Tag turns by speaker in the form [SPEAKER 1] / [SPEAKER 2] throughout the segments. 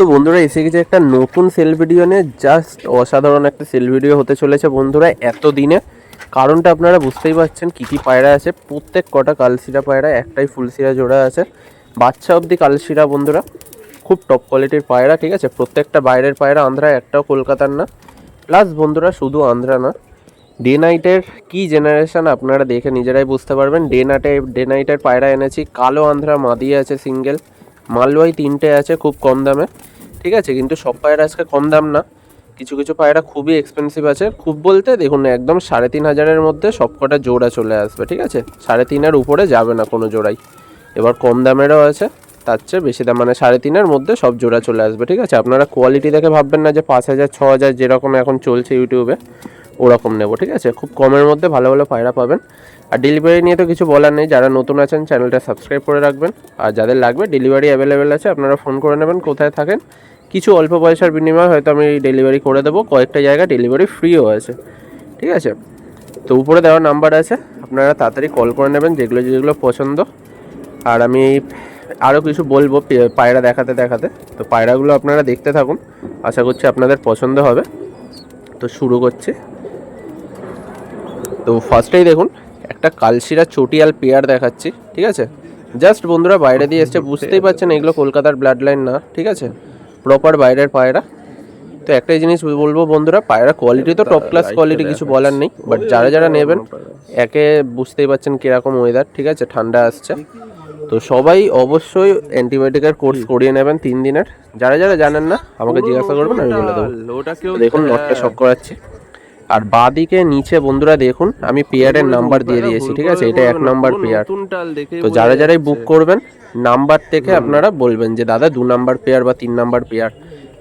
[SPEAKER 1] তো বন্ধুরা এসে গেছে একটা নতুন সেল ভিডিও নিয়ে জাস্ট অসাধারণ একটা সেল ভিডিও হতে চলেছে বন্ধুরা এত দিনে কারণটা আপনারা বুঝতেই পারছেন, কী কী পায়রা আছে। প্রত্যেক কটা কালশিরা পায়রা, একটাই ফুলশিরা জোড়া আছে। বাচ্চা অবধি কালশিরা বন্ধুরা, খুব টপ কোয়ালিটির পায়রা, ঠিক আছে? প্রত্যেকটা বাইরের পায়রা, আন্ধ্রা একটাও কলকাতার না। প্লাস বন্ধুরা, শুধু আন্ধ্রা না ডে নাইটের কী জেনারেশান আপনারা দেখে নিজেরাই বুঝতে পারবেন। ডে নাইটে ডে নাইটের পায়রা এনেছি, কালো আন্ধ্রা মাদি আছে সিঙ্গেল মালওয়াই তিনটে আছে, খুব কম দামে। ঠিক আছে? কিন্তু সব পায়রা আজকে কম দাম না। কিছু কিছু পায়রা খুবই এক্সপেন্সিভ আছে। খুব বলতে দেখুন, একদম সাড়ে তিন হাজারের মধ্যে সব কটা জোড়া চলে আসবে, ঠিক আছে? সাড়ে তিনের উপরে যাবে না কোনো জোড়াই। এবার কম দামেরও আছে, তার চেয়ে বেশি দাম মানে সাড়ে তিনের মধ্যে সব জোড়া চলে আসবে, ঠিক আছে? আপনারা কোয়ালিটি দেখে ভাববেন না যে পাঁচ হাজার, ছ হাজার যেরকম এখন চলছে ইউটিউবে ওরকম নেব, ঠিক আছে? খুব কমের মধ্যে ভালো ভালো পায়রা পাবেন। আর ডেলিভারি নিয়ে তো কিছু বলার নেই, যারা নতুন আছেন চ্যানেলটা সাবস্ক্রাইব করে রাখবেন। আর যাদের লাগবে ডেলিভারি অ্যাভেলেবেল আছে, আপনারা ফোন করে নেবেন, কোথায় থাকেন। কিছু অল্প পয়সার বিনিময়ে হয়তো আমি ডেলিভারি করে দেবো, কয়েকটা জায়গা ডেলিভারি ফ্রিও আছে। ঠিক আছে? তো উপরে দেওয়া নাম্বার আছে, আপনারা তাড়াতাড়ি কল করে নেবেন, যেগুলো যেগুলো পছন্দ। আর আমি আরও কিছু বলব পায়রা দেখাতে দেখাতে। তো পায়রাগুলো আপনারা দেখতে থাকুন, আশা করছি আপনাদের পছন্দ হবে। তো শুরু করছি। তো ফার্স্টেই দেখুন একটা কালশিরা চটিয়াল পেয়ার দেখাচ্ছি ঠিক আছে? জাস্ট বন্ধুরা বাইরে দিয়ে এসছে বুঝতেই পারছেন এগুলো কলকাতার ব্লাড লাইন না ঠিক আছে? প্রপার বাইরের পায়রা। তো একটাই জিনিস বলব বন্ধুরা পায়রা কোয়ালিটি তো টপ ক্লাস কোয়ালিটি কিছু বলার নেই বাট যারা যারা নেবেন একে বুঝতেই পারছেন কীরকম ওয়েদার ঠিক আছে? ঠান্ডা আসছে। তো সবাই অবশ্যই অ্যান্টিবায়োটিকের কোর্স করিয়ে নেবেন তিন দিনের। যারা যারা জানেন না আমাকে জিজ্ঞাসা করবেন আমি বলে দেবো। দেখুন নটটা শক করাচ্ছি। আর বাঁদিকে নিচে বন্ধুরা দেখুন আমি পেয়ারের নাম্বার দিয়ে দিয়েছি ঠিক আছে? এটা এক নাম্বার পেয়ার। তো যারা যারাই বুক করবেন নাম্বার থেকে আপনারা বলবেন যে দাদা দু নাম্বার পেয়ার বা তিন নাম্বার পেয়ার?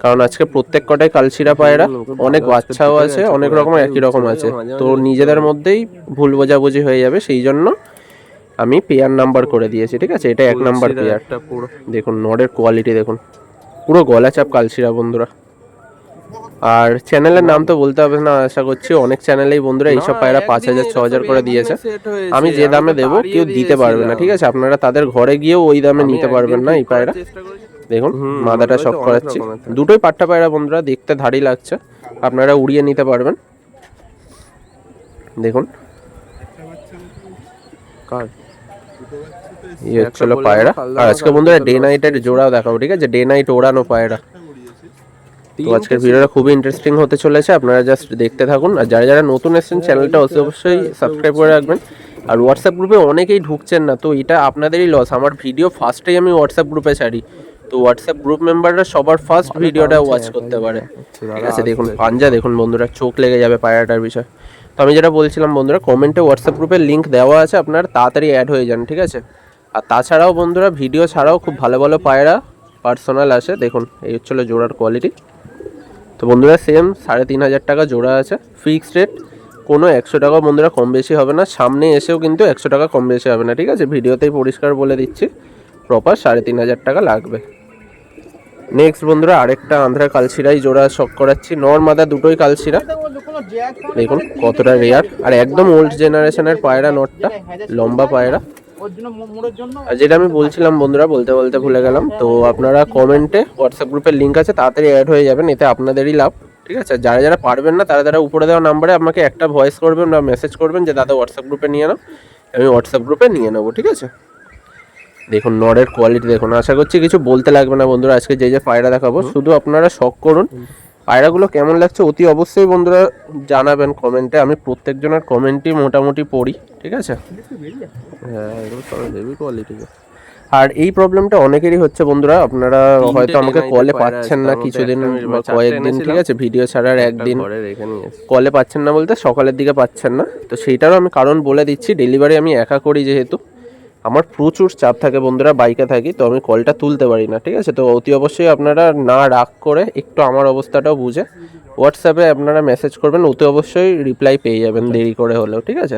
[SPEAKER 1] কারণ আজকে প্রত্যেক কটাই কালশিরা পায়রা অনেক বাচ্চাও আছে অনেক রকম একই রকম আছে। তো নিজেদের মধ্যেই ভুল বোঝাবুঝি হয়ে যাবে সেই জন্য আমি পেয়ার নাম্বার করে দিয়েছি ঠিক আছে? এটা এক নাম্বার পেয়ার। দেখুন নডের কোয়ালিটি দেখুন। পুরো গলা চাপ কালশিরা বন্ধুরা। আর চ্যানেলের নাম তো বলতে হবে না আশা করছি অনেক চ্যানেলেই বন্ধুরা এইসব পায়রা পাঁচ হাজার ছ হাজার করে দিয়েছে। আমি যে দামে দেবো কেউ দিতে পারবে না ঠিক আছে? আপনারা তাদের ঘরে গিয়েও ওই দামে নিতে পারবেন না এই পায়রা। দেখুন মাদাটা শখ করাচ্ছি। দুটোই পাট্টা পায়রা বন্ধুরা দেখতে ধারি লাগছে। আপনারা উড়িয়ে নিতে পারবেন। দেখুন।
[SPEAKER 2] কার?
[SPEAKER 1] এই হচ্ছিল পায়রা। আর আজকে বন্ধুরা ডে নাইটের জোড়াও দেখাবো ঠিক আছে? ডে নাইট ওড়ানো পায়রা। তো আজকের ভিডিওটা খুবই ইন্টারেস্টিং হতে চলেছে আপনারা জাস্ট দেখতে থাকুন। আর যারা যারা নতুন এসেছেন চ্যানেলটা অবশ্যই সাবস্ক্রাইব করে রাখবেন। আর হোয়াটসঅ্যাপ গ্রুপে অনেকেই ঢুকছেন না তো এটা আপনাদেরই লস আমার ভিডিও ফার্স্টেই আমি হোয়াটসঅ্যাপ গ্রুপে ছাড়ি। তো হোয়াটসঅ্যাপ গ্রুপ মেম্বাররা সবার ফার্স্ট ভিডিওটা ওয়াচ করতে পারে। ঠিক আছে দেখুন পাঞ্জা দেখুন বন্ধুরা চোখ লেগে যাবে পায়রাটার বিষয়। তো আমি যেটা বলছিলাম বন্ধুরা কমেন্টে হোয়াটসঅ্যাপ গ্রুপের লিঙ্ক দেওয়া আছে আপনারা তাড়াতাড়ি অ্যাড হয়ে যান ঠিক আছে? আর তাছাড়াও বন্ধুরা ভিডিও ছাড়াও খুব ভালো ভালো পায়রা পার্সোনাল আসে দেখুন এই হচ্ছিল জোড়ার কোয়ালিটি তো বন্ধুরা সেম সাড়ে তিন হাজার টাকা জোড়া আছে ফিক্সড রেট কোনো একশো টাকা বন্ধুরা কম বেশি হবে না, সামনে এসেও কিন্তু একশো টাকা কম বেশি হবে না, ঠিক আছে? ভিডিওতেই পরিষ্কার বলে দিচ্ছি প্রপার সাড়ে তিন হাজার টাকা লাগবে। নেক্সট বন্ধুরা, আরেকটা আন্ধ্রা কালশিরাই জোড়া শখ করাচ্ছি নর মাদা দুটোই কালশিরা দেখুন কতটা রেয়ার আর একদম ওল্ড জেনারেশনের পায়রা নটটা লম্বা পায়রা। আর যেটা আমি বলছিলাম বন্ধুরা বলতে বলতে ভুলে গেলাম। তো আপনারা কমেন্টে হোয়াটসঅ্যাপ গ্রুপের লিঙ্ক আছে তাড়াতাড়ি অ্যাড হয়ে যাবেন এতে আপনাদেরই লাভ ঠিক আছে? যারা যারা পারবেন না তারা তারা উপরে দেওয়া নাম্বারে আমাকে একটা ভয়েস করবেন বা মেসেজ করবেন যে দাদা হোয়াটসঅ্যাপ গ্রুপে নিয়ে নাও। আমি হোয়াটসঅ্যাপ গ্রুপে নিয়ে নেব ঠিক আছে? দেখুন নড়ের কোয়ালিটি দেখুন। আশা করছি কিছু বলতে লাগবে না বন্ধুরা আজকে যে যে পায়রা দেখাবো শুধু আপনারা শখ করুন। পায়রাগুলো কেমন লাগছে অতি অবশ্যই বন্ধুরা জানাবেন কমেন্টে। আমি প্রত্যেকজনের কমেন্টই মোটামুটি পড়ি ঠিক আছে?
[SPEAKER 2] হ্যাঁ এগুলো সব হেভি কোয়ালিটি
[SPEAKER 1] আর এই প্রবলেমটা অনেকেরই হচ্ছে বন্ধুরা আপনারা হয়তো আমাকে কলে পাচ্ছেন না কিছুদিন কয়েকদিন ঠিক আছে? ভিডিও ছাড়ার একদিন। কলে পাচ্ছেন না বলতে সকালের দিকে পাচ্ছেন না তো সেইটারও আমি কারণ বলে দিচ্ছি ডেলিভারি আমি একা করি যেহেতু। আমার প্রচুর চাপ থাকে বন্ধুরা বাইকে থাকি তো আমি কলটা তুলতে পারি না ঠিক আছে? তো অতি অবশ্যই আপনারা না রাগ করে একটু আমার অবস্থাটাও বুঝে হোয়াটসঅ্যাপে আপনারা মেসেজ করবেন অতি অবশ্যই রিপ্লাই পেয়ে যাবেন দেরি করে হলেও ঠিক আছে?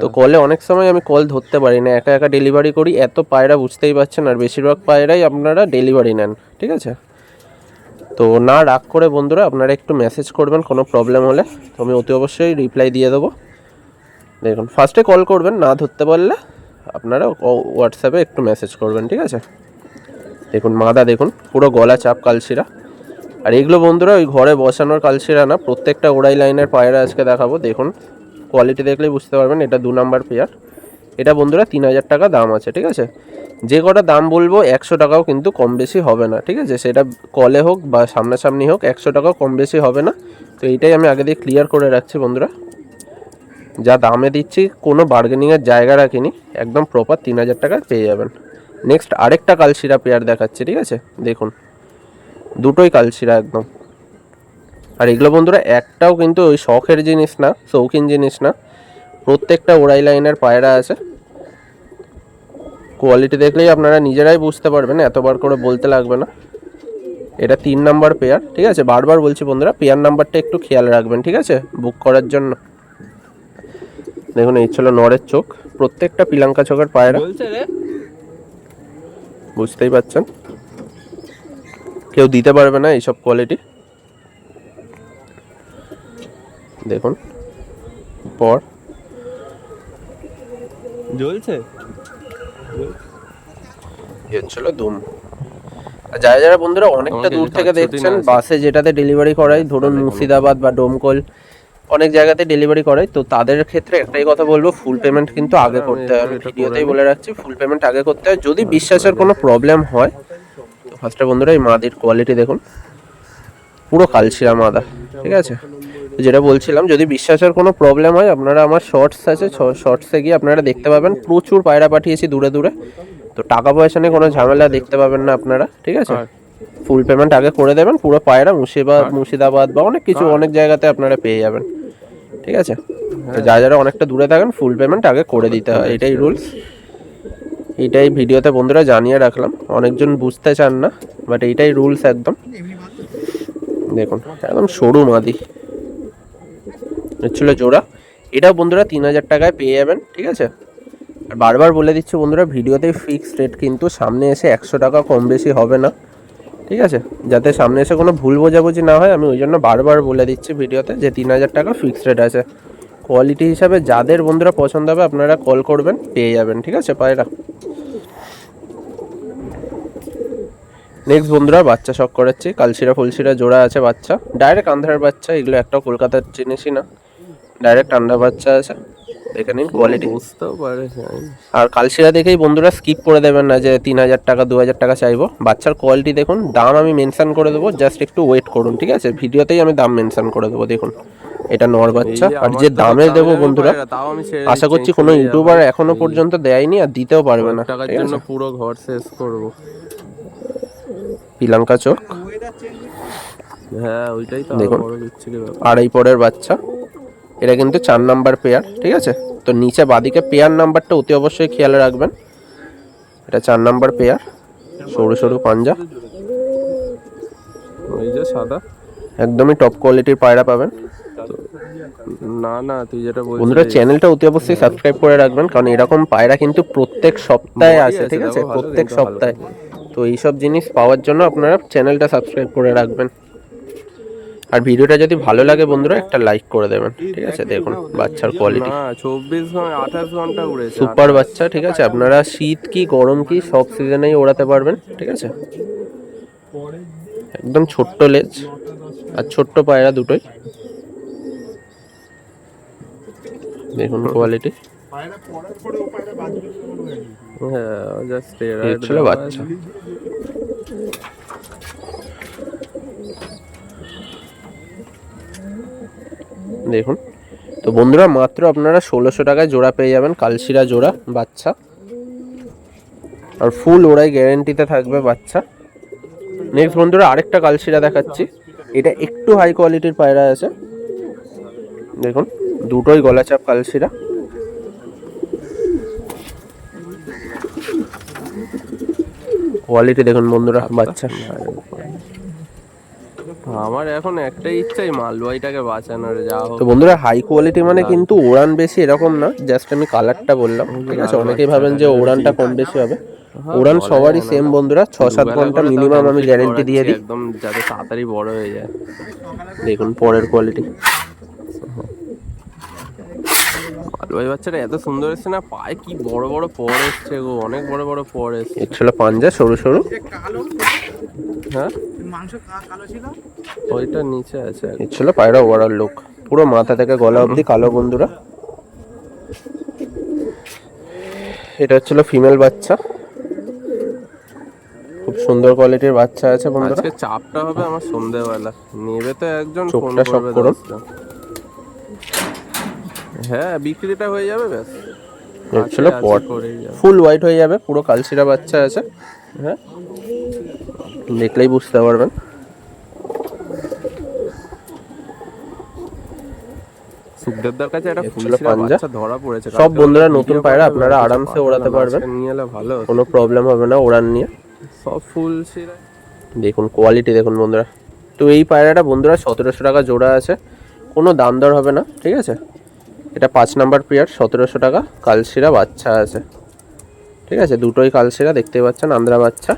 [SPEAKER 1] তো কলে অনেক সময় আমি কল ধরতে পারি না একা একা ডেলিভারি করি এত পায়রা বুঝতেই পারছেন আর বেশিরভাগ পায়রাই আপনারা ডেলিভারি নেন ঠিক আছে? তো না রাগ করে বন্ধুরা আপনারা একটু মেসেজ করবেন কোনো প্রবলেম হলে তো আমি অতি অবশ্যই রিপ্লাই দিয়ে দেবো। দেখুন ফার্স্টে কল করবেন না ধরতে পারলে আপনারা হোয়াটসঅ্যাপে একটু মেসেজ করবেন, ঠিক আছে? দেখুন, মাদা দেখুন, পুরো গলা চাপ কালশিরা। আর এগুলো বন্ধুরা, ওই ঘরে বসানোর কালশিরা না, প্রত্যেকটা ওড়াই লাইনের পায়রা আজকে দেখাবো। দেখুন কোয়ালিটি দেখলেই বুঝতে পারবেন, এটা দু নাম্বার পেয়ার এটা বন্ধুরা, তিন হাজার টাকা দাম আছে, ঠিক আছে? যে কটা দাম বলব, একশো টাকাও কিন্তু কম বেশি হবে না, ঠিক আছে? সেটা কলে হোক বা সামনাসামনি হোক, একশো টাকাও কম বেশি হবে না। তো এইটাই আমি আগে দিয়ে ক্লিয়ার করে রাখছি বন্ধুরা। যা দামে দিচ্ছি, কোনো বার্গেনিংয়ের জায়গা রাখিনি, একদম প্রপার তিন হাজার টাকায় পেয়ে যাবেন। নেক্সট আরেকটা কালশিরা পেয়ার দেখাচ্ছি, ঠিক আছে? দেখুন, দুটোই কালশিরা একদম। আর এগুলো বন্ধুরা, একটাও কিন্তু ওই শখের জিনিস না, শৌখিন জিনিস না। প্রত্যেকটা ওড়াই লাইনের পায়রা আছে। কোয়ালিটি দেখলেই আপনারা নিজেরাই বুঝতে পারবেন, এতবার করে বলতে লাগবে না। এটা তিন নাম্বার পেয়ার, ঠিক আছে? বারবার বলছি বন্ধুরা, পেয়ার নাম্বারটা একটু খেয়াল রাখবেন, ঠিক আছে? বুক করার জন্য। দেখুন এই ছিল নরের চোখ। প্রত্যেকটা পিলাঙ্কা চোখের পায়রা। বুঝতেই পারছেন? কেউ দিতে পারবে না এইসব কোয়ালিটি দেখুন পর।
[SPEAKER 2] জ্বলছে?
[SPEAKER 1] এই হচ্ছিল দুম যারা যারা বন্ধুরা অনেকটা দূর থেকে দেখছেন বাসে যেটাতে ডেলিভারি করাই ধরুন মুর্শিদাবাদ বা ডোমকল অনেক জায়গাতে ডেলিভারি করাই তো তাদের ক্ষেত্রে একটাই কথা বলব ফুল পেমেন্ট কিন্তু আগে
[SPEAKER 2] হ্যাঁ,
[SPEAKER 1] করতে হয় আমি ভিডিওতেই বলে রাখছি ফুল পেমেন্ট আগে করতে হয়। যদি বিশ্বাসের কোনো প্রবলেম হয় তো ফার্স্টে বন্ধুরা এই মাদির কোয়ালিটি দেখুন। পুরো কালশিরা মাদা ঠিক আছে? যেটা বলছিলাম যদি বিশ্বাসের কোনো প্রবলেম হয় আপনারা আমার শর্টস আছে শর্টসে গিয়ে আপনারা দেখতে পাবেন প্রচুর পায়রা পাঠিয়েছি দূরে দূরে। তো টাকা পয়সা নিয়ে কোনো ঝামেলা দেখতে পাবেন না আপনারা ঠিক আছে?
[SPEAKER 2] আর-
[SPEAKER 1] ফুল পেমেন্ট আগে করে দেবেন পুরো পায়রা মুর্শিদাবাদ মুর্শিদাবাদ বা অনেক কিছু অনেক জায়গাতে আপনারা পেয়ে যাবেন। ঠিক আছে? তো যা যারা অনেকটা দূরে থাকেন ফুল পেমেন্ট আগে করে দিতে হয়। এটাই রুলস এটাই ভিডিওতে বন্ধুরা জানিয়ে রাখলাম। অনেকজন বুঝতে চান না বাট এইটাই রুলস একদম। দেখুন একদম সরু মাদি ছিল জোড়া। এটাও বন্ধুরা তিন হাজার টাকায় পেয়ে যাবেন ঠিক আছে? আর বারবার বলে দিচ্ছি বন্ধুরা ভিডিওতে ফিক্সড রেট কিন্তু সামনে এসে একশো টাকা কম বেশি হবে না। ঠিক আছে? যাতে সামনে এসে কোনো ভুল বোঝাবুঝি না হয়, আমি ওই জন্য বারবার বলে দিচ্ছি ভিডিওতে যে তিন হাজার টাকা ফিক্সড রেট আছে। কোয়ালিটি হিসাবে যাদের বন্ধুরা পছন্দ হবে, আপনারা কল করবেন, পেয়ে যাবেন, ঠিক আছে, পায়রা? নেক্সট বন্ধুরা, বাচ্চা শখ করাচ্ছি। কালশিরা ফুলশিরা জোড়া আছে বাচ্চা। ডাইরেক্ট আন্ধ্রার বাচ্চা, এগুলো একটা কলকাতার জিনিসই না। ডাইরেক্ট আন্ডা বাচ্চা আছে। দেখে নিন কোয়ালিটি
[SPEAKER 2] বুঝতেও পারে
[SPEAKER 1] আর কালশিরা দেখেই বন্ধুরা স্কিপ করে দেবেন না যে তিন হাজার টাকা দু হাজার টাকা চাইব। বাচ্চার কোয়ালিটি দেখুন দাম আমি মেনশন করে দেবো জাস্ট একটু ওয়েট করুন ঠিক আছে? ভিডিওতেই আমি দাম মেনশন করে দেবো দেখুন। এটা নর বাচ্চা। আর যে দামে দেবো বন্ধুরা আশা করছি কোনো ইউটিউবার এখনও পর্যন্ত দেয়নি আর দিতেও পারবে না
[SPEAKER 2] টাকার জন্য পুরো ঘর শেষ করব।
[SPEAKER 1] পিলাঙ্কা চোখ।
[SPEAKER 2] হ্যাঁ ওইটাই তো
[SPEAKER 1] দেখুন। আড়াই পরের বাচ্চা। এটা কিন্তু চার নাম্বার পেয়ার ঠিক আছে? তো নিচে বাদিকে পেয়ার নাম্বারটা অতি অবশ্যই খেয়াল রাখবেন। এটা চার নাম্বার পেয়ার সরু সরু পাঞ্জা।
[SPEAKER 2] ওই যে সাদা।
[SPEAKER 1] একদমই টপ কোয়ালিটির পায়রা পাবেন।
[SPEAKER 2] না না তুই যেটা বলছিস
[SPEAKER 1] বন্ধুরা চ্যানেলটা অতি অবশ্যই সাবস্ক্রাইব করে রাখবেন কারণ এরকম পায়রা কিন্তু প্রত্যেক সপ্তাহে আসে
[SPEAKER 2] আছে
[SPEAKER 1] ঠিক আছে? প্রত্যেক সপ্তাহে। তো এইসব জিনিস পাওয়ার জন্য আপনারা চ্যানেলটা সাবস্ক্রাইব করে রাখবেন। আর ভিডিওটা যদি ভালো লাগে বন্ধুরা একটা লাইক করে দেবেন ঠিক আছে? দেখুন বাচ্চার কোয়ালিটি
[SPEAKER 2] চব্বিশ আঠাশ ঘণ্টা উড়েছে।
[SPEAKER 1] সুপার বাচ্চা ঠিক আছে? আপনারা শীত কি গরম কি সব সিজনেই ওড়াতে পারবেন ঠিক আছে? একদম ছোট্ট লেজ আর ছোট্ট পায়রা দুটোই। দেখুন কোয়ালিটি
[SPEAKER 2] হ্যাঁ জাস্ট
[SPEAKER 1] বাচ্চা। দেখুন। তো বন্ধুরা, মাত্র আপনারা ষোলোশো টাকায় জোড়া পেয়ে যাবেন, কালশিরা জোড়া, বাচ্চা। আর ফুল ওড়াই গ্যারেন্টিতে থাকবে বাচ্চা। নেক্সট বন্ধুরা, আরেকটা কালশিরা দেখাচ্ছি। এটা একটু হাই কোয়ালিটির পায়রা আছে। দেখুন, দুটোই গলা চাপ কালশিরা। কোয়ালিটি দেখুন বন্ধুরা, বাচ্চা।
[SPEAKER 2] আমার এখন একটাই ইচ্ছাই মালবাইটাকে বাঁচানোর যা হোক।
[SPEAKER 1] তো বন্ধুরা হাই কোয়ালিটি মানে কিন্তু ওড়ান বেশি এরকম না জাস্ট আমি কালারটা বললাম ঠিক আছে? অনেকেই ভাবেন যে ওড়ানটা কম বেশি হবে। ওড়ান সবারই সেম বন্ধুরা ছ সাত
[SPEAKER 2] ঘণ্টা
[SPEAKER 1] মিনিমাম আমি গ্যারেন্টি দিয়ে দিই।
[SPEAKER 2] একদম যাতে তাড়াতাড়ি বড় হয়ে যায়।
[SPEAKER 1] দেখুন পরের কোয়ালিটি
[SPEAKER 2] মালবাই বাচ্চাটা এত সুন্দর এসছে না পায়ে কি বড় বড় পর এসছে গো অনেক বড় বড় পর এসছে।
[SPEAKER 1] ছিল পাঞ্জা সরু সরু।
[SPEAKER 2] হ্যাঁ?
[SPEAKER 3] মাংস কা- কালো ছিল।
[SPEAKER 2] ওইটা নিচে আছে।
[SPEAKER 1] ছিল পায়রা ওভারঅল লুক। পুরো মাথা থেকে গলা অবধি কালো বন্ধুরা। এটা হচ্ছিল ফিমেল বাচ্চা। খুব সুন্দর কোয়ালিটির বাচ্চা আছে বন্ধুরা।
[SPEAKER 2] আজকে চাপটা হবে আমার সন্ধেবেলা। নেবে তো একজন ফোন
[SPEAKER 1] চোখটা সব করুন।
[SPEAKER 2] হ্যাঁ বিক্রিটা হয়ে যাবে ব্যাস।
[SPEAKER 1] ছিল পট। ফুল হোয়াইট হয়ে যাবে পুরো কালশিরা বাচ্চা আছে। হ্যাঁ? দেখলেই বুঝতে পারবেন।
[SPEAKER 2] সুখদেবদার কাছে একটা
[SPEAKER 1] এর
[SPEAKER 2] ফুল
[SPEAKER 1] ছিল
[SPEAKER 2] ছিঁড়া
[SPEAKER 1] পাঞ্জা।
[SPEAKER 2] ধরা পড়েছে
[SPEAKER 1] সব বন্ধুরা নতুন পায়রা আপনারা আরামসে ওড়াতে পারবেন।
[SPEAKER 2] নিয়ে এলে ভালো
[SPEAKER 1] কোনো প্রবলেম হবে না ওড়ান নিয়ে।
[SPEAKER 2] সব ফুল
[SPEAKER 1] দেখুন কোয়ালিটি দেখুন বন্ধুরা। তো এই পায়রাটা বন্ধুরা সতেরোশো টাকা জোড়া আছে। কোনো দাম দর হবে না ঠিক আছে? এটা পাঁচ নাম্বার পেয়ার সতেরোশো টাকা। কালশিরা বাচ্চা আছে। ঠিক আছে দুটোই কালশিরা দেখতে পাচ্ছেন আন্দ্রা বাচ্চা।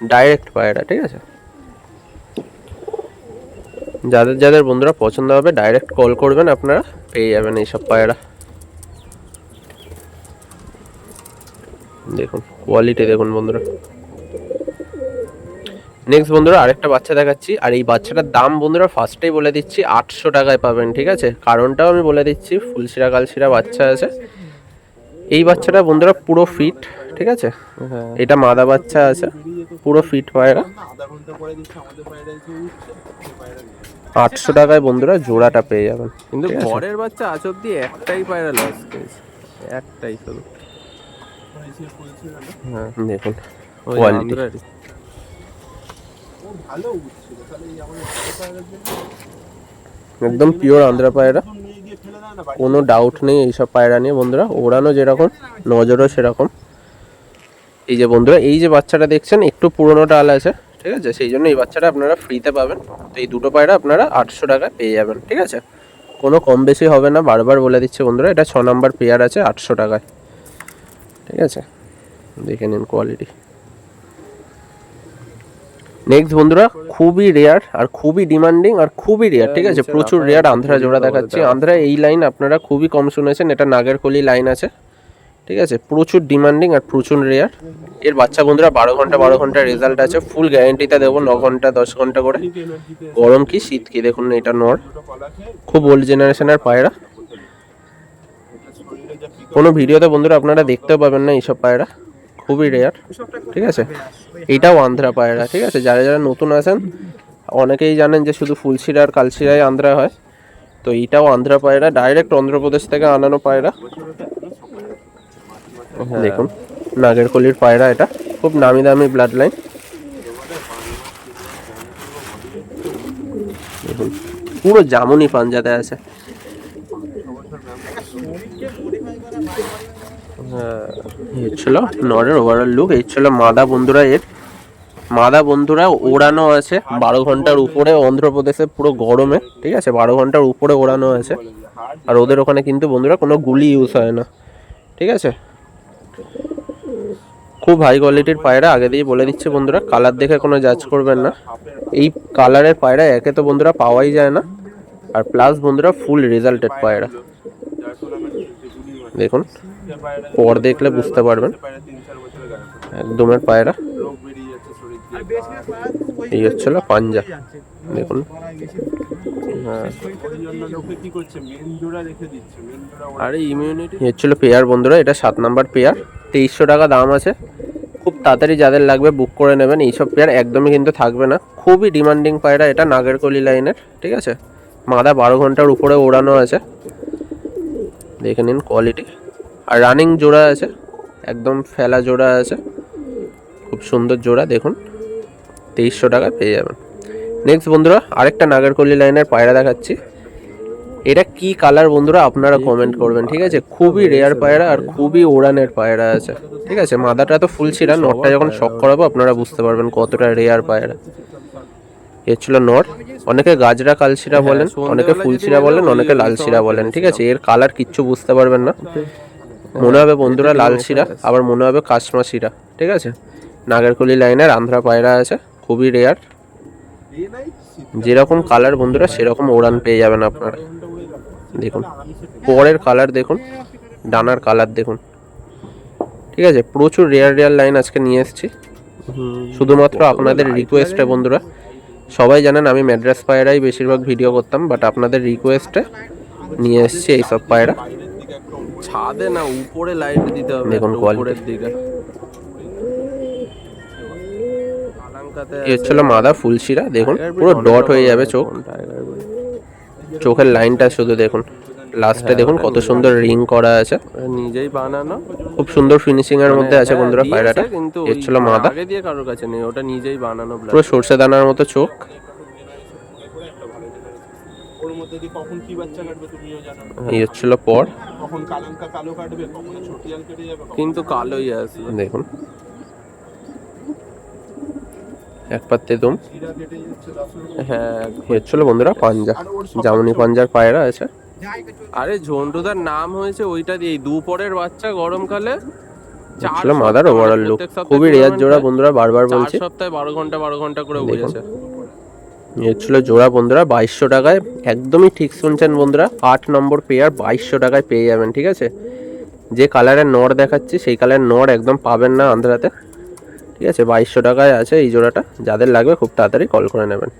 [SPEAKER 1] ডাইরেক্ট পায়রা ঠিক আছে? যাদের যাদের বন্ধুরা পছন্দ হবে ডাইরেক্ট কল করবেন আপনারা, পেয়ে যাবেন এইসব পায়রা দেখুন কোয়ালিটি দেখুন বন্ধুরা। নেক্সট বন্ধুরা, আরেকটা বাচ্চা দেখাচ্ছি, আর এই বাচ্চাটার দাম বন্ধুরা ফার্স্টেই বলে দিচ্ছি, আটশো টাকায় পাবেন, ঠিক আছে? কারণটাও আমি বলে দিচ্ছি ফুলশিরা কালশিরা বাচ্চা আছে। এই বাচ্চাটা বন্ধুরা পুরো ফিট ঠিক আছে?
[SPEAKER 2] হ্যাঁ।
[SPEAKER 1] এটা মাদা বাচ্চা আছে। পুরো ফিট পায়রা।
[SPEAKER 3] পায়রা নিয়ে
[SPEAKER 1] আটশো টাকায় বন্ধুরা জোড়াটা পেয়ে যাবেন।
[SPEAKER 2] কিন্তু ঘরের বাচ্চা আজ অব্দি একটাই পায়রা লস খেয়েছে একটাই শুধু
[SPEAKER 3] না
[SPEAKER 2] হ্যাঁ
[SPEAKER 1] দেখুন।
[SPEAKER 3] জন্য
[SPEAKER 1] একদম পিওর আন্ধ্রা পায়রা।
[SPEAKER 3] না
[SPEAKER 1] কোনো ডাউট নেই এইসব পায়রা নিয়ে বন্ধুরা ওড়ানো যেরকম নজরও সেরকম। এই যে বন্ধুরা এই যে বাচ্চাটা দেখছেন একটু পুরনো ডাল আছে ঠিক আছে? সেই জন্য এই বাচ্চাটা আপনারা ফ্রিতে পাবেন। তো এই দুটো পায়রা আপনারা আটশো টাকায় পেয়ে যাবেন ঠিক আছে? কোনো কম বেশি হবে না বারবার বলে দিচ্ছে বন্ধুরা এটা ছ নাম্বার পেয়ার আছে আটশো টাকায় ঠিক আছে? দেখে নিন কোয়ালিটি নেক্সট বন্ধুরা খুবই রেয়ার আর খুবই ডিমান্ডিং আর খুবই রেয়ার ঠিক আছে? প্রচুর রেয়ার আন্ধ্রা জোড়া দেখাচ্ছি। আন্ধ্রা এই লাইন আপনারা খুবই কম শুনেছেন এটা নাগেরকলি লাইন আছে। ঠিক আছে? প্রচুর ডিমান্ডিং আর প্রচুর রেয়ার এর বাচ্চা বন্ধুরা, বারো ঘণ্টা বারো ঘণ্টা রেজাল্ট আছে। ফুল গ্যারেন্টিতে দেবো, ন ঘণ্টা, দশ ঘণ্টা করে। গরম কি, শীত কি? দেখুন, এটা নর। খুব ওল্ড জেনারেশনের পায়রা। কোনো ভিডিওতে বন্ধুরা আপনারা দেখতেও পাবেন না এইসব পায়রা। খুবই রেয়ার ঠিক আছে? এইটাও আন্ধ্রা পায়রা। ঠিক আছে? যারা যারা নতুন আছেন, অনেকেই জানেন যে শুধু ফুলশিরা আর কালশিরাই আন্ধ্রা হয়। তো এইটাও আন্ধ্রা পায়রা। ডাইরেক্ট অন্ধ্রপ্রদেশ থেকে আনানো পায়রা। দেখুন নাগেরকলির পায়রা এটা। খুব নামি দামি ব্লাড লাইন দেখুন, পুরো জামুনি পাঞ্জাতে আছে।
[SPEAKER 2] হ্যাঁ
[SPEAKER 1] এই ছিল নরের ওভারঅল লুক এই ছিল মাদা বন্ধুরা এর। মাদা বন্ধুরা ওড়ানো আছে, বারো ঘণ্টার উপরে, অন্ধ্রপ্রদেশে পুরো গরমে, ঠিক আছে? বারো ঘণ্টার উপরে ওড়ানো আছে। আর ওদের ওখানে কিন্তু বন্ধুরা কোনো গুলি ইউজ হয় না, ঠিক আছে? খুব হাই কোয়ালিটির পায়রা, আগে দিয়ে বলে দিচ্ছে বন্ধুরা কালার দেখে কোনো জাজ করবেন না। এই কালারের পায়রা একে তো বন্ধুরা পাওয়াই যায় না। আর প্লাস বন্ধুরা ফুল রেজাল্টেড পায়রা। দেখুন, পর দেখলে বুঝতে পারবেন। একদমের পায়রা। এই হচ্ছিল পাঞ্জা। দেখুন
[SPEAKER 2] হ্যাঁ। আরে ইমিউনিটি
[SPEAKER 1] হচ্ছিল পেয়ার বন্ধুরা এটা সাত নাম্বার পেয়ার তেইশশো টাকা দাম আছে। খুব তাড়াতাড়ি যাদের লাগবে বুক করে নেবেন এইসব পেয়ার একদমই কিন্তু থাকবে না। খুবই ডিমান্ডিং পায়রা এটা নাগেরকলি লাইনের ঠিক আছে? মাদা বারো ঘণ্টার উপরে ওড়ানো আছে। দেখে নিন কোয়ালিটি আর রানিং জোড়া আছে একদম ফেলা জোড়া আছে। খুব সুন্দর জোড়া দেখুন। তেইশশো টাকা পেয়ে যাবেন। নেক্সট বন্ধুরা আরেকটা নাগেরকলি লাইনের পায়রা দেখাচ্ছি। এটা কি কালার বন্ধুরা আপনারা কমেন্ট করবেন ঠিক আছে? খুবই রেয়ার পায়রা আর খুবই ওড়ানের পায়রা আছে ঠিক আছে? মাদাটা তো ফুল ছিঁড়া নটটা যখন শখ করাবো আপনারা বুঝতে পারবেন কতটা রেয়ার পায়রা। এর ছিল নট অনেকে গাজরা কালশিরা বলেন অনেকে ফুলশিরা বলেন অনেকে লালশিরা বলেন ঠিক আছে? এর কালার কিচ্ছু বুঝতে পারবেন না। মনে হবে বন্ধুরা লাল শিরা আবার মনে হবে কাশমা শিরা ঠিক আছে? নাগেরকলি লাইনের আন্ধ্রা পায়রা আছে খুবই রেয়ার যেরকম কালার বন্ধুরা সেরকম ওড়ান পেয়ে যাবেন আপনারা। দেখুন পরের কালার দেখুন ডানার কালার দেখুন। ঠিক আছে প্রচুর রেয়ার রেয়ার লাইন আজকে নিয়ে এসেছি। শুধুমাত্র আপনাদের রিকোয়েস্টে বন্ধুরা সবাই জানেন আমি ম্যাড্রাস পায়রাই বেশিরভাগ ভিডিও করতাম বাট আপনাদের রিকোয়েস্টে নিয়ে এসেছি এইসব পায়রা।
[SPEAKER 2] ছাদে না উপরে লাইট দিতে হবে
[SPEAKER 1] দেখুন।
[SPEAKER 2] উপরের দিকে।
[SPEAKER 1] এই হচ্ছিল মাদা ফুলশিরা দেখুন পুরো ডট হয়ে যাবে চোখ। চোখের লাইনটা শুধু দেখুন লাস্টে দেখুন কত সুন্দর রিং করা আছে।
[SPEAKER 2] নিজেই বানানো।
[SPEAKER 1] খুব সুন্দর ফিনিশিং এর মধ্যে আছে
[SPEAKER 2] হ্যাঁ,
[SPEAKER 1] বন্ধুরা পায়রাটা।
[SPEAKER 2] কিন্তু
[SPEAKER 1] এর ছিল মাদা।
[SPEAKER 2] আগে দিয়ে কারোর কাছে নেই ওটা নিজেই বানানো
[SPEAKER 1] পুরো সর্ষে দানার মতো চোখ।
[SPEAKER 3] ওর মধ্যে দিয়ে কখন কি বাচ্চা কাটবে তুমিও জানো।
[SPEAKER 1] এই হচ্ছিল পর।
[SPEAKER 3] কখন কালাঙ্কা কালো কাটবে কখন ছটিয়াল কেটে যাবে
[SPEAKER 2] কিন্তু কালোই আসবে।
[SPEAKER 1] দেখুন। এক
[SPEAKER 3] দশ রকম
[SPEAKER 2] হ্যাঁ
[SPEAKER 1] হচ্ছিল বন্ধুরা পাঞ্জা। জামুনি পাঞ্জার পায়রা আছে।
[SPEAKER 2] আরে ঝন্টুদার নাম হয়েছে ওইটা দিয়ে দুপরের বাচ্চা গরমকালে
[SPEAKER 1] হচ্ছিল মাদার ওভারঅল লুক খুবই রেয়ার জোড়া বন্ধুরা বারবার বলছি।
[SPEAKER 2] সপ্তাহে বারো ঘণ্টা বারো ঘণ্টা করে। উড়েছে।
[SPEAKER 1] এই হচ্ছিল জোড়া বন্ধুরা বাইশশো টাকায়। একদমই ঠিক শুনছেন বন্ধুরা আট নম্বর পেয়ার বাইশশো টাকায় পেয়ে যাবেন ঠিক আছে? যে কালারের নড় দেখাচ্ছি সেই কালারের নড় একদম পাবেন না আন্ধ্রাতে। ঠিক আছে বাইশশো টাকায় আছে এই জোড়াটা। যাদের লাগবে খুব তাড়াতাড়ি কল করে নেবেন।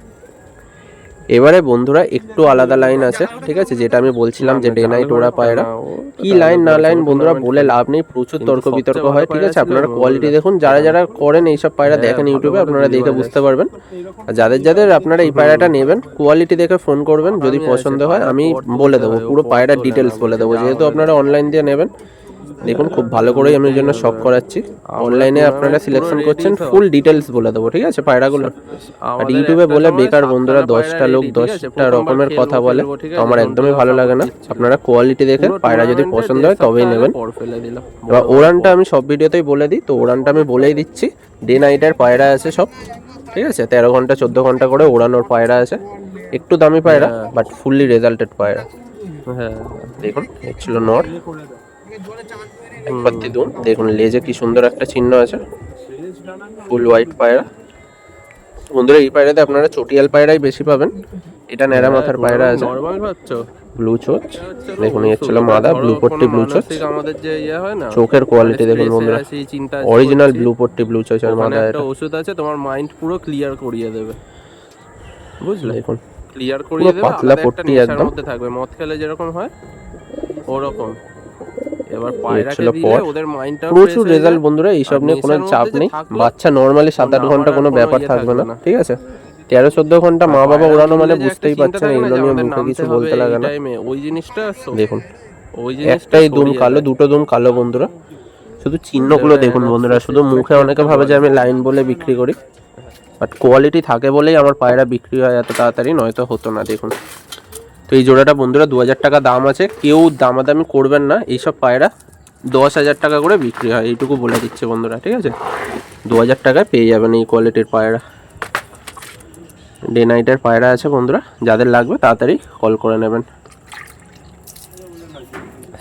[SPEAKER 1] এবারে বন্ধুরা একটু আলাদা লাইন আছে ঠিক আছে যেটা আমি বলছিলাম যে ডে নাইট ওরা পায়রা। কি লাইন না লাইন বন্ধুরা বলে লাভ নেই প্রচুর তর্ক বিতর্ক হয় ঠিক আছে আপনারা কোয়ালিটি দেখুন যারা যারা করেন এইসব পায়রা দেখেন ইউটিউবে আপনারা দেখে বুঝতে পারবেন। আর যাদের যাদের আপনারা এই পায়রাটা নেবেন কোয়ালিটি দেখে ফোন করবেন যদি পছন্দ হয় আমি বলে দেবো পুরো পায়রার ডিটেলস বলে দেবো যেহেতু আপনারা অনলাইন দিয়ে নেবেন। দেখুন খুব ভালো করেই আমি জন্য শপ করাচ্ছি। অনলাইনে আপনারা সিলেকশন করছেন ফুল ডিটেলস বলে দেবো ঠিক আছে পায়রাগুলো? আর ইউটিউবে বলে বেকার বন্ধুরা দশটা লোক দশটা রকমের কথা বলে তো আমার একদমই ভালো লাগে না। আপনারা কোয়ালিটি দেখে পায়রা যদি পছন্দ হয় তবেই নেবেন। এবার ওরানটা আমি সব ভিডিওতেই বলে দিই তো ওরানটা আমি বলেই দিচ্ছি। ডে নাইটের পায়রা আছে সব ঠিক আছে তেরো ঘণ্টা চোদ্দ ঘণ্টা করে ওড়ানোর পায়রা আছে। একটু দামি পায়রা বাট ফুললি রেজাল্টেড পায়রা।
[SPEAKER 2] হ্যাঁ।
[SPEAKER 1] দেখুন ছিল নট একবার দিদুন দেখুন লেজে কি সুন্দর একটা চিহ্ন আছে। ফুল হোয়াইট পায়রা। বন্ধুরা এই পায়রাতে আপনারা চটিয়াল পায়রাই বেশি পাবেন। এটা ন্যাড়া মাথার পায়রা আছে।
[SPEAKER 2] নরমাল
[SPEAKER 1] ব্লু চোচ দেখুন এই ছিল মাদা ব্লু পট্টি ব্লু চোচ
[SPEAKER 2] আমাদের যে ইয়ে হয় না
[SPEAKER 1] চোখের কোয়ালিটি দেখুন বন্ধুরা। অরিজিনাল ব্লু পট্টি। ব্লু চোচের
[SPEAKER 2] ওখানে
[SPEAKER 1] মাথা
[SPEAKER 2] একটা ওষুধ আছে তোমার মাইন্ড পুরো ক্লিয়ার করিয়ে দেবে। বুঝলে?
[SPEAKER 1] দেখুন।
[SPEAKER 2] ক্লিয়ার করিয়ে দেবে
[SPEAKER 1] পাতলা পট্টি একদম।
[SPEAKER 2] মধ্যে থাকবে। মদ খেলে যেরকম হয় ওরকম। এবার পায়রাকে দিলে। ওদের মাইন্ডটা
[SPEAKER 1] প্রচুর রেজাল্ট বন্ধুরা এইসব নিয়ে কোনো চাপ নেই। বাচ্চা নর্মালি সাত আট
[SPEAKER 2] ঘণ্টা
[SPEAKER 1] কোনো ব্যাপার
[SPEAKER 2] ইয়ে
[SPEAKER 1] থাকবে না ঠিক আছে? তেরো চোদ্দ ঘণ্টা মা বাবা ওড়ানো মানে বুঝতেই
[SPEAKER 2] থাকে না
[SPEAKER 1] এগুলো নিয়ে মুখে কিছু বলতে লাগে না।
[SPEAKER 2] ওই জিনিসটা
[SPEAKER 1] দেখুন একটাই দুম কালো দুটো দুম কালো বন্ধুরা। শুধু চিহ্নগুলো দেখুন বন্ধুরা শুধু মুখে অনেকে ভাবে যে আমি লাইন বলে বিক্রি করি। বাট কোয়ালিটি থাকে বলেই আমার পায়রা বিক্রি হয় এত তাড়াতাড়ি নয়তো হতো না দেখুন। তো এই জোড়াটা বন্ধুরা দু হাজার টাকা দাম আছে। কেউ দামাদামি করবেন না। এইসব পায়রা দশ হাজার টাকা করে বিক্রি হয়। এইটুকু বলে দিচ্ছে বন্ধুরা, ঠিক আছে? দু হাজার টাকায় পেয়ে যাবেন এই কোয়ালিটির পায়রা। ডে নাইটের পায়রা আছে বন্ধুরা। যাদের লাগবে তাড়াতাড়ি কল করে নেবেন।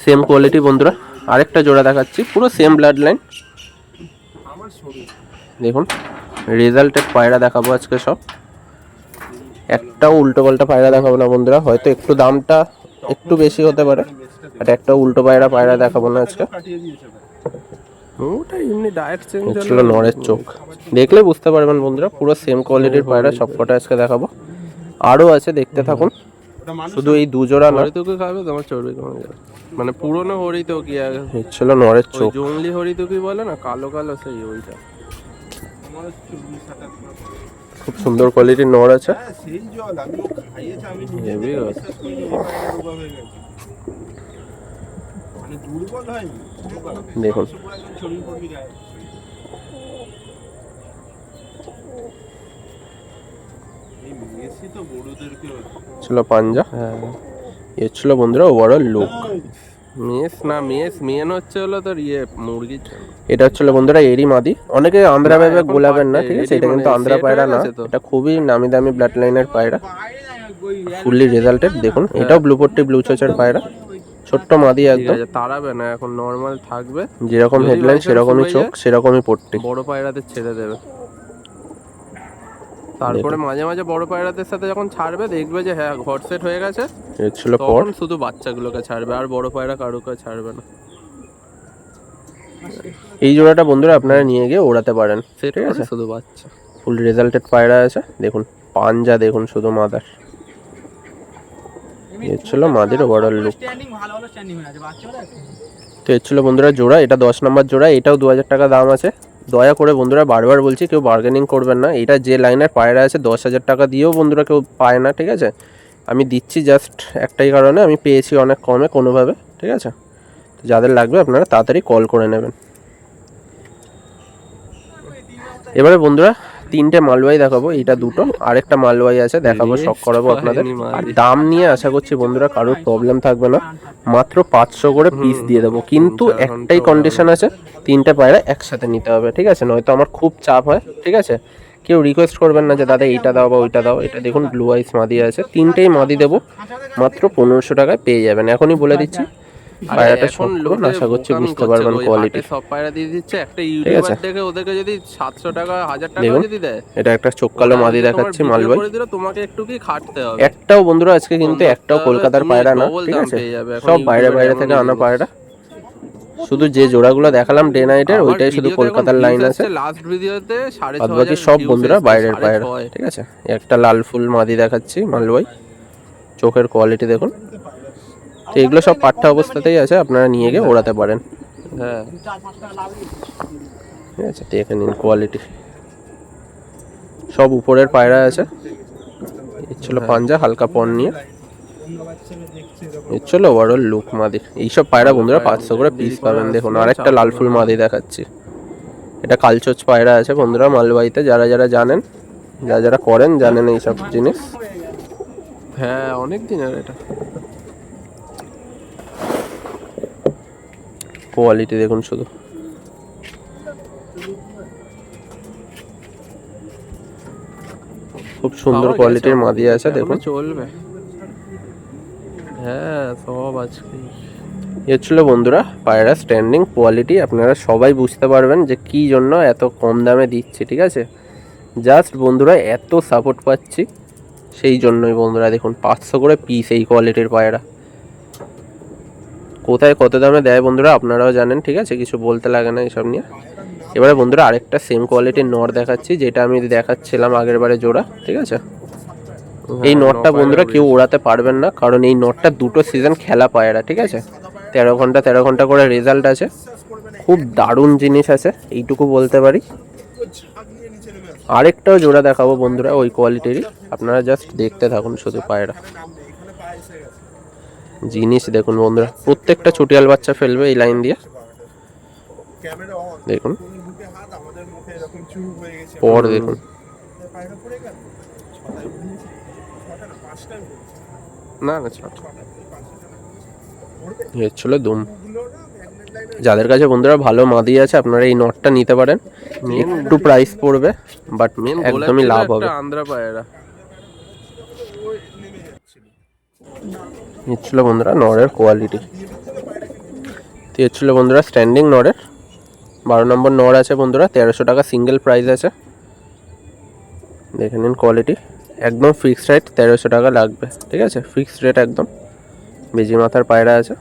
[SPEAKER 1] সেম কোয়ালিটি বন্ধুরা। আরেকটা জোড়া দেখাচ্ছি, পুরো সেম ব্লাড লাইন দেখুন রেজাল্টেড পায়রা দেখাবো আজকে সব। একটাও উল্টো পাল্টা পায়রা দেখাবো না বন্ধুরা হয়তো একটু দামটা একটু বেশি হতে পারে বাট একটা উল্টো পায়রা পায়রা দেখাবো না আজকে।
[SPEAKER 2] ওটা এমনি ডায়েট চেঞ্জ
[SPEAKER 1] ছিল নরের চোখ। দেখলে বুঝতে পারবেন বন্ধুরা পুরো সেম কোয়ালিটির পায়রা সব কটা আজকে দেখাবো। আরও আছে দেখতে থাকুন। শুধু এই দুজোড়া না।
[SPEAKER 2] হরিতুকে খাবে তোমার চর্বি কমে যাবে। মানে পুরনো হরিতুকি আর
[SPEAKER 1] এই ছিল নরের
[SPEAKER 2] ওই
[SPEAKER 1] চোখ।
[SPEAKER 2] জঙ্গলি হরিতুকি বলে না কালো কালো সেই ওইটা।
[SPEAKER 3] আমার
[SPEAKER 1] খুব সুন্দর কোয়ালিটির নর আছে। দেখুন। ছিল পাঞ্জা
[SPEAKER 2] হ্যাঁ
[SPEAKER 1] এ ছিল বন্ধুরা ওভারঅল লুক
[SPEAKER 2] মেস না মেস মেন হচ্ছে হলো তোর ইয়ে মুরগির।
[SPEAKER 1] এটা হচ্ছিল বন্ধুরা এরি মাদি। অনেকে আন্ধ্রা ভেবে গোলাবেন না ঠিক আছে? এটা কিন্তু
[SPEAKER 2] মানে
[SPEAKER 1] আন্ধ্রা পায়রা না। এটা খুবই নামি দামি ব্লাড লাইনের পায়রা। ফুললি রেজাল্টেড দেখুন এটাও ব্লু পট্টি ব্লু চোচের পায়রা। ছোট্ট মাদি একদম।
[SPEAKER 2] তাড়াবে না এখন নর্মাল থাকবে।
[SPEAKER 1] যেরকম হেডলাইন সেরকমই চোখ সেরকমই পট্টি।
[SPEAKER 2] বড় পায়রাদের ছেড়ে দেবে। তারপরে মাঝে মাঝে বড় পায়রাদের সাথে যখন ছাড়বে দেখবে যে হ্যাঁ ঘর সেট হয়ে গেছে।
[SPEAKER 1] ছিল
[SPEAKER 2] তখন শুধু বাচ্চাগুলোকে ছাড়বে আর বড় পায়রা কারোকে ছাড়বে না।
[SPEAKER 1] এই জোড়াটা বন্ধুরা আপনারা নিয়ে গিয়ে ওড়াতে পারেন। ঠিক আছে?
[SPEAKER 2] শুধু বাচ্চা।
[SPEAKER 1] ফুল রেজাল্টেড পায়রা আছে। দেখুন পাঞ্জা দেখুন শুধু মাদার। ছিল মাদির ওভারঅল লুক
[SPEAKER 4] স্ট্যান্ডিং ভালো ভালো স্ট্যান্ডিং আছে বাচ্চারা
[SPEAKER 1] তো এর ছিল বন্ধুরা জোড়া এটা দশ নম্বর জোড়া এটাও দু হাজার টাকা দাম আছে। দয়া করে বন্ধুরা বারবার বলছি, কেউ বার্গেনিং করবেন না। এটা যে লাইনের পায়রা আছে, দশ হাজার টাকা দিয়েও বন্ধুরা কেউ পায় না, ঠিক আছে? আমি দিচ্ছি জাস্ট একটাই কারণে, আমি পেয়েছি অনেক কমে কোনোভাবে, ঠিক আছে? তো যাদের লাগবে আপনারা তাড়াতাড়ি কল করে নেবেন। এবারে বন্ধুরা তিনটে মালবাই দেখাবো এইটা দুটো আরেকটা মালবাই আছে দেখাবো শখ করাবো আপনাদের। আর দাম নিয়ে আশা করছি বন্ধুরা কারোর প্রবলেম থাকবে না। মাত্র পাঁচশো করে পিস দিয়ে দেবো। কিন্তু একটাই কন্ডিশন আছে তিনটে পায়রা একসাথে নিতে হবে ঠিক আছে? নয়তো আমার খুব চাপ হয় ঠিক আছে? কেউ রিকোয়েস্ট করবেন না যে দাদা এইটা দাও বা ওইটা দাও। এটা দেখুন ব্লু আইস মাদি আছে। তিনটেই মাদি দেবো মাত্র পনেরোশো টাকায় পেয়ে যাবেন। এখনই বলে দিচ্ছি পায়রাটা
[SPEAKER 2] লোকে
[SPEAKER 1] আশা করছি বুঝতে পারবেন কোয়ালিটি
[SPEAKER 2] সব পায়রা দিয়ে দিচ্ছে একটা ইউটিউবার দেখে ওদেরকে যদি সাতশো টাকা হাজার টাকা যদি দেয়
[SPEAKER 1] এটা একটা মাদি দেখাচ্ছি মালবাই
[SPEAKER 2] করে দিল, তোমাকে একটু কি খাটতে হবে?
[SPEAKER 1] একটাও বন্ধুরা আজকে কিন্তু একটাও কলকাতার পায়রা না ঠিক আছে? সব বাইরে বাইরে থেকে আনা পায়রা। শুধু যে জোড়াগুলো দেখালাম ডে নাইটের ওইটাই শুধু কলকাতার লাইন আছে।
[SPEAKER 2] লাস্ট ভিডিওতে
[SPEAKER 1] বাদ বাকি সব বন্ধুরা বাইরের পায়রা ঠিক আছে? একটা লাল ফুল মাদি দেখাচ্ছি মালবাই চোখের কোয়ালিটি দেখুন। তো এগুলো সব পাঠ্যা অবস্থাতেই আছে আপনারা নিয়ে গিয়ে ওড়াতে পারেন।
[SPEAKER 2] হ্যাঁ।
[SPEAKER 1] ঠিক আছে দেখে নিন কোয়ালিটি সব উপরের পায়রা আছে। ছিল পাঞ্জা হালকা পন নিয়ে। ছিল ওভারঅল লুক মাদি। এইসব পায়রা বন্ধুরা পাঁচশো করে পিস পাবেন দেখুন। আর একটা লাল ফুল মাদি দেখাচ্ছি। এটা কালচোচ পায়রা আছে বন্ধুরা মালবাইতে যারা যারা জানেন যারা যারা করেন জানেন এইসব জিনিস।
[SPEAKER 2] হ্যাঁ অনেক দিনের এটা।
[SPEAKER 1] কোয়ালিটি দেখুন শুধু। খুব সুন্দর কোয়ালিটির মাদি আছে দেখুন।
[SPEAKER 2] চলবে। হ্যাঁ সব আজকে।
[SPEAKER 1] ছিল বন্ধুরা পায়রা স্ট্যান্ডিং কোয়ালিটি আপনারা সবাই বুঝতে পারবেন যে কি জন্য এত কম দামে দিচ্ছি ঠিক আছে? জাস্ট বন্ধুরা এত সাপোর্ট পাচ্ছি সেই জন্যই বন্ধুরা দেখুন পাঁচশো করে পিস এই কোয়ালিটির পায়রা। কোথায় কত দামে দেয় বন্ধুরা আপনারাও জানেন ঠিক আছে? কিছু বলতে লাগে না এইসব নিয়ে। এবারে বন্ধুরা আরেকটা সেম কোয়ালিটির নট দেখাচ্ছি যেটা আমি দেখাচ্ছিলাম আগের বারে জোড়া ঠিক আছে? এই
[SPEAKER 2] হ্যাঁ,
[SPEAKER 1] নটটা বন্ধুরা কেউ ওড়াতে পারবেন না কারণ এই নটটা দুটো সিজন খেলা পায়রা ঠিক আছে? তেরো ঘণ্টা তেরো ঘণ্টা করে রেজাল্ট আছে। খুব দারুণ জিনিস আছে এইটুকু বলতে পারি। আরেকটাও জোড়া দেখাবো বন্ধুরা ওই কোয়ালিটিরই আপনারা জাস্ট দেখতে থাকুন শুধু পায়রা। জিনিস দেখুন বন্ধুরা প্রত্যেকটা চটিয়াল বাচ্চা ফেলবে এই লাইন দিয়ে। দেখুন।
[SPEAKER 3] তুমি বুকে হাত আমাদের মুখে এরকম চুপ হয়ে গেছে।
[SPEAKER 1] পর দেখুন।
[SPEAKER 3] না
[SPEAKER 2] না
[SPEAKER 1] ছিল দুম। যাদের কাছে বন্ধুরা ভালো মাদি আছে আপনারা এই নটটা নিতে পারেন। একটু প্রাইস পড়বে বাট
[SPEAKER 2] মেন
[SPEAKER 1] একদমই লাভ হবে।
[SPEAKER 2] আন্ধ্রা পায়রা
[SPEAKER 3] নেমে যাচ্ছিল
[SPEAKER 1] এর ছিল বন্ধুরা নরের কোয়ালিটি। ছিল বন্ধুরা স্ট্যান্ডিং নরের। বারো নম্বর নর আছে বন্ধুরা তেরোশো টাকা সিঙ্গেল প্রাইস আছে। দেখে নিন কোয়ালিটি। একদম ফিক্সড রেট তেরোশো টাকা লাগবে ঠিক আছে? ফিক্সড রেট একদম। বেজি মাথার পায়রা আছে।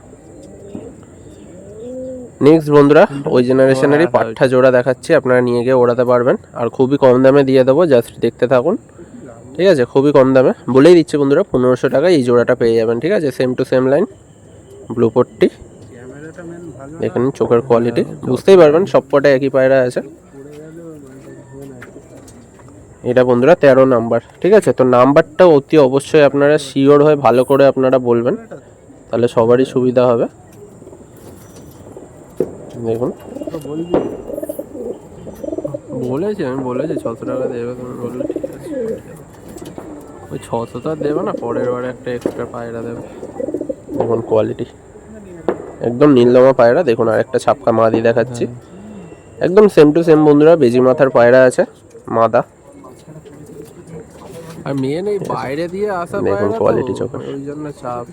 [SPEAKER 1] নেক্সট বন্ধুরা ওই জেনারেশনেরই
[SPEAKER 2] হ্যাঁ, হ্যাঁ,
[SPEAKER 1] পাঠা জোড়া দেখাচ্ছি আপনারা নিয়ে গিয়ে ওড়াতে পারবেন। আর খুবই কম দামে দিয়ে দেবো জাস্ট দেখতে থাকুন। ঠিক আছে? খুবই কম দামে। বলেই দিচ্ছি বন্ধুরা, পনেরোশো টাকায় এই জোড়াটা পেয়ে যাবেন, ঠিক আছে? Same to same line blue পট্টি।
[SPEAKER 4] ক্যামেরাটা ভালো
[SPEAKER 1] দেখে নিন চোখের কোয়ালিটি বুঝতেই পারবেন, সব কটাই একই পায়রা আছে। এটা বন্ধুরা, তেরো নাম্বার, ঠিক আছে? তো নাম্বারটা অতি অবশ্যই আপনারা শিওর হয়ে ভালো করে আপনারা বলবেন, তাহলে সবারই সুবিধা হবে। দেখুন।
[SPEAKER 2] বলেছি, আমি বলেছি, ছশো টাকা দেবে বললে ঠিক আছে। ওই ছশো তো আর দেবে না পরের বারে একটা এক্সট্রা পায়রা দেবে।
[SPEAKER 1] দেখুন কোয়ালিটি একদম নীলদমা পায়রা দেখুন আর একটা ছাপকা মাদি দেখাচ্ছি। একদম সেম টু সেম বন্ধুরা বেজি মাথার পায়রা আছে মাদা।
[SPEAKER 2] আর মেন এই বাইরে দিয়ে আসা
[SPEAKER 1] দেখুন
[SPEAKER 2] তো,
[SPEAKER 1] চোখের।
[SPEAKER 2] ওই জন্য চাপ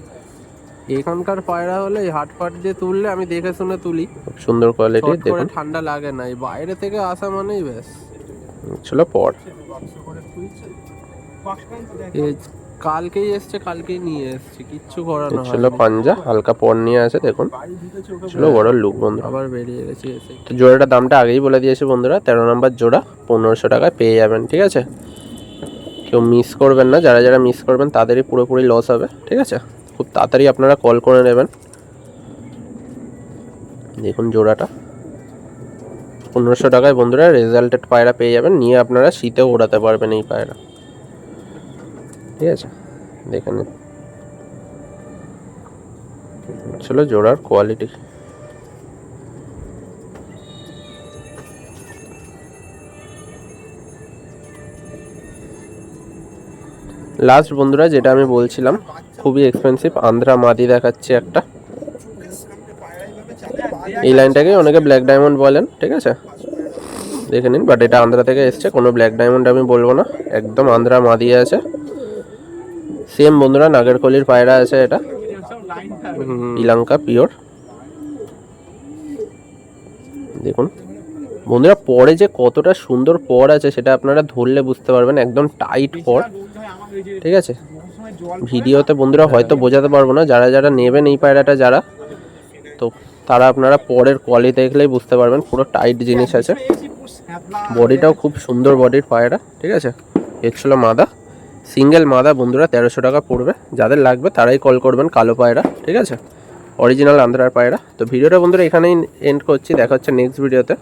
[SPEAKER 2] এখানকার পায়রা হলে হাট ফাট দিয়ে তুললে আমি দেখে শুনে তুলি।
[SPEAKER 1] সুন্দর কোয়ালিটি দেখুন।
[SPEAKER 2] ঠান্ডা লাগে না এই বাইরে থেকে আসা মানেই ব্যাস।
[SPEAKER 1] ছিল পর।
[SPEAKER 2] কালকেই এসছে কালকেই নিয়ে এসছে কিচ্ছু করানো
[SPEAKER 1] ছিল পাঞ্জা হালকা পর নিয়ে আছে দেখুন। ছিল বড় লুক বন্ধুরা।
[SPEAKER 2] আবার বেরিয়ে গেছে
[SPEAKER 1] তো জোড়াটার দামটা আগেই বলে দিয়েছি বন্ধুরা তেরো নম্বর জোড়া পনেরোশো টাকায় পেয়ে যাবেন ঠিক আছে? কেউ মিস করবেন না যারা যারা মিস করবেন তাদেরই পুরোপুরি লস হবে ঠিক আছে? খুব তাড়াতাড়ি আপনারা কল করে নেবেন। দেখুন জোড়াটা। পনেরোশো টাকায় বন্ধুরা রেজাল্টেড পায়রা পেয়ে যাবেন নিয়ে আপনারা শীতেও ওড়াতে পারবেন এই পায়রা। ঠিক আছে, দেখে নিন ছিল জোড়ার কোয়ালিটি লাস্ট বন্ধুরা, যেটা আমি বলছিলাম, খুবই এক্সপেন্সিভ আন্ধ্রা মাদি দেখাচ্ছে একটা। এই লাইনটাকে অনেকে ব্ল্যাক ডায়মন্ড বলেন, ঠিক আছে? দেখে নিন বাট এটা আন্ধ্রা থেকে এসছে, কোনো ব্ল্যাক ডায়মন্ড আমি বলব না, একদম আন্ধ্রা মাদি আছে। সেম বন্ধুরা, নাগেরকলির পায়রা আছে এটা। ইলাঙ্কা, পিওর। দেখুন। বন্ধুরা, পরে যে কতটা সুন্দর পর আছে, সেটা আপনারা ধরলে বুঝতে পারবেন, একদম টাইট পর। ঠিক আছে? ভিডিওতে বন্ধুরা হয়তো বোঝাতে পারব না, যারা যারা নেবেন এই পায়রাটা, যারা, তো তারা আপনারা পরের কোয়ালিটি দেখলেই বুঝতে পারবেন, পুরো টাইট জিনিস আছে। বডিটাও খুব সুন্দর বডির পায়রা, ঠিক আছে? এর ছিল মাদা। সিঙ্গেল মাদা বন্ধুরা তেরোশো টাকা পড়বে। যাদের লাগবে তারাই কল করবেন কালো পায়রা, ঠিক আছে? অরিজিনাল আন্ধ্রার পায়রা। তো ভিডিওটা বন্ধুরা এখানেই এন্ড করছি, দেখা হচ্ছে নেক্সট ভিডিওতে